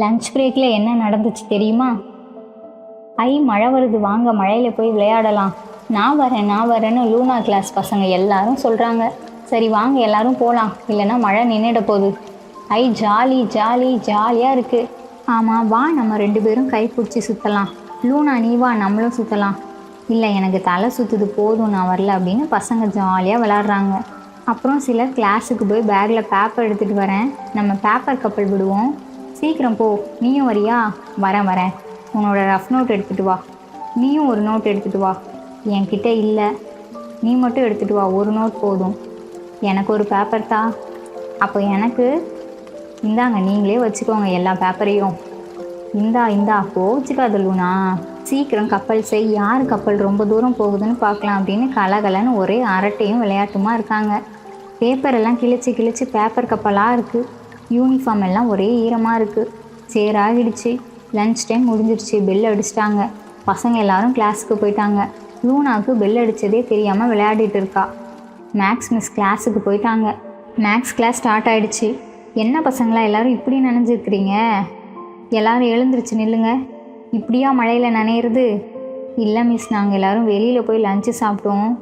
Lunch பிரேக்கில் என்ன நடந்துச்சு தெரியுமா? ஐ மழை வருது. வாங்க மழையில் போய் விளையாடலாம். நான் வரேன் நான் வரேன்னு லூனா கிளாஸ் பசங்க எல்லாரும் சொல்கிறாங்க சரி வாங்க எல்லாரும் போகலாம் இல்லைன்னா மழை நின்றுட போகுது. ஐ ஜாலி ஜாலி ஜாலியாக இருக்குது ஆமாம் வா நம்ம ரெண்டு பேரும் கை பிடிச்சி சுற்றலாம் லூனா நீ வா நம்மளும் சுற்றலாம் இல்லை எனக்கு தலை சுற்றுது போதும் நான் வரல அப்படின்னு பசங்க ஜாலியாக விளாட்றாங்க அப்புறம் சிலர் கிளாஸுக்கு போய் பேக்கில் பேப்பர் எடுத்துகிட்டு வரேன். நம்ம பேப்பர் கப்பல் விடுவோம். சீக்கிரம் போ. நீயும் வரியா? வரேன் வரேன். உன்னோட ரஃப் நோட் எடுத்துகிட்டு வா. நீயும் ஒரு நோட் எடுத்துகிட்டு வா. என்கிட்ட இல்லை. நீ மட்டும் எடுத்துகிட்டு வா. ஒரு நோட் போதும். எனக்கு ஒரு பேப்பர் தா. அப்போ எனக்கு இந்தாங்க நீங்களே வச்சுக்கோங்க எல்லா பேப்பரையும் இந்தா இந்தா கோச்சிக்காத லூனா. சீக்கிரம் கப்பல் செய். யார் கப்பல் ரொம்ப தூரம் போகுதுன்னு பார்க்கலாம் அப்படின்னு கலகலன்னு ஒரே அரட்டையும் விளையாட்டுமா இருக்காங்க. பேப்பர் எல்லாம் கிழிச்சு கிழிச்சு பேப்பர் கப்பலாக இருக்குது யூனிஃபார்ம் எல்லாம் ஒரே ஈரமாக இருக்குது சேராகிடுச்சு. லன்ச் டைம் முடிஞ்சிடுச்சு. பெல் அடிச்சிட்டாங்க. பசங்க எல்லாரும் கிளாஸுக்கு போயிட்டாங்க. லூனாவுக்கு பெல் அடித்ததே தெரியாமல் விளையாடிட்டு இருக்கா. மேக்ஸ் மிஸ் கிளாஸுக்கு போயிட்டாங்க. மேக்ஸ் கிளாஸ் ஸ்டார்ட் ஆகிடுச்சு என்ன பசங்களா எல்லாரும் இப்படி நினைஞ்சிருக்கிறீங்க? எல்லாரும் எழுந்துருச்சு நில்லுங்க. இப்படியா மழையில் நனையிறது? இல்லை மிஸ் நாங்கள் எல்லாரும் வெளியில் போய் லஞ்சு சாப்பிட்டோம்.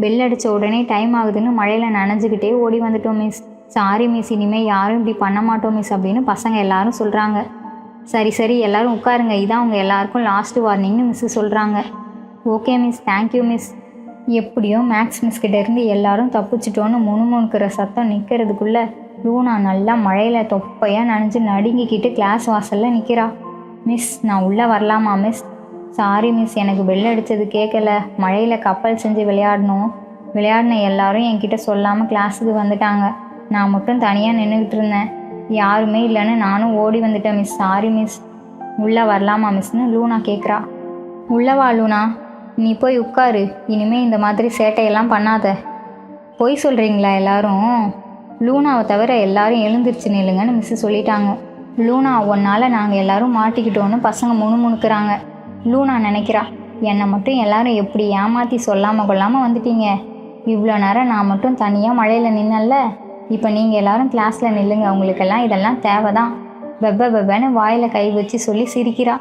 பெல் அடித்த உடனே டைம் ஆகுதுன்னு மழையில் நனைஞ்சுக்கிட்டே ஓடி வந்துட்டோம் மிஸ் சாரி மிஸ் இனிமேல் யாரும் இப்படி பண்ண மாட்டோம் மிஸ் அப்படின்னு பசங்க எல்லாரும் சொல்கிறாங்க சரி சரி எல்லாரும் உட்காருங்க. இதான் உங்கள் எல்லாருக்கும் லாஸ்ட் வார்னிங்னு மிஸ்ஸு சொல்கிறாங்க okay miss thank you miss எப்படியோ மேக்ஸ் மிஸ் கிட்டேருந்து எல்லாரும் தப்பிச்சிட்டோன்னு முணுமுணுக்கிற சத்தம் நிற்கிறதுக்குள்ளே லூனா நல்லா மழையில் தொப்பையாக நனைஞ்சு நடுங்கிக்கிட்டு கிளாஸ் வாசலில் நிற்கிறா மிஸ் நான் உள்ளே வரலாமா மிஸ் சாரி மிஸ் எனக்கு பெல் அடித்தது கேட்கல மழையில் கப்பல் செஞ்சு விளையாடணும். விளையாடின எல்லாரும் என்கிட்ட சொல்லாமல் கிளாஸுக்கு வந்துட்டாங்க. நான் மட்டும் தனியாக நின்றுக்கிட்டு இருந்தேன். யாருமே இல்லைன்னு நானும் ஓடி வந்துட்டேன் மிஸ் சாரி மிஸ் உள்ளே வரலாமா மிஸ்னு லூனா கேட்குறா உள்ளவா லூனா. நீ போய் உட்காரு. இனிமே இந்த மாதிரி சேட்டையெல்லாம் பண்ணாத. பொய் சொல்கிறீங்களா எல்லாரும்? லூனாவை தவிர எல்லாரும் எழுந்திருச்சு நில்லுங்கன்னு மிஸ்ஸு சொல்லிட்டாங்க. லூனா ஒன்னால் நாங்கள் எல்லாரும் மாட்டிக்கிட்டோன்னு பசங்க முணுமுணுக்கிறாங்க. லூனா நினைக்கிறா என்னை மட்டும் எல்லாரும் எப்படி ஏமாற்றி சொல்லாமல் கொள்ளாமல் வந்துட்டீங்க? இவ்வளோ நேரம் நான் மட்டும் தனியாக மழையில் நின்னல்ல இப்போ நீங்கள் எல்லாரும் கிளாஸில் நில்லுங்க. அவங்களுக்கெல்லாம் இதெல்லாம் தேவை தான் வெப்ப வெப்பன்னு வாயில் கை வச்சு சொல்லி சிரிக்கிறா.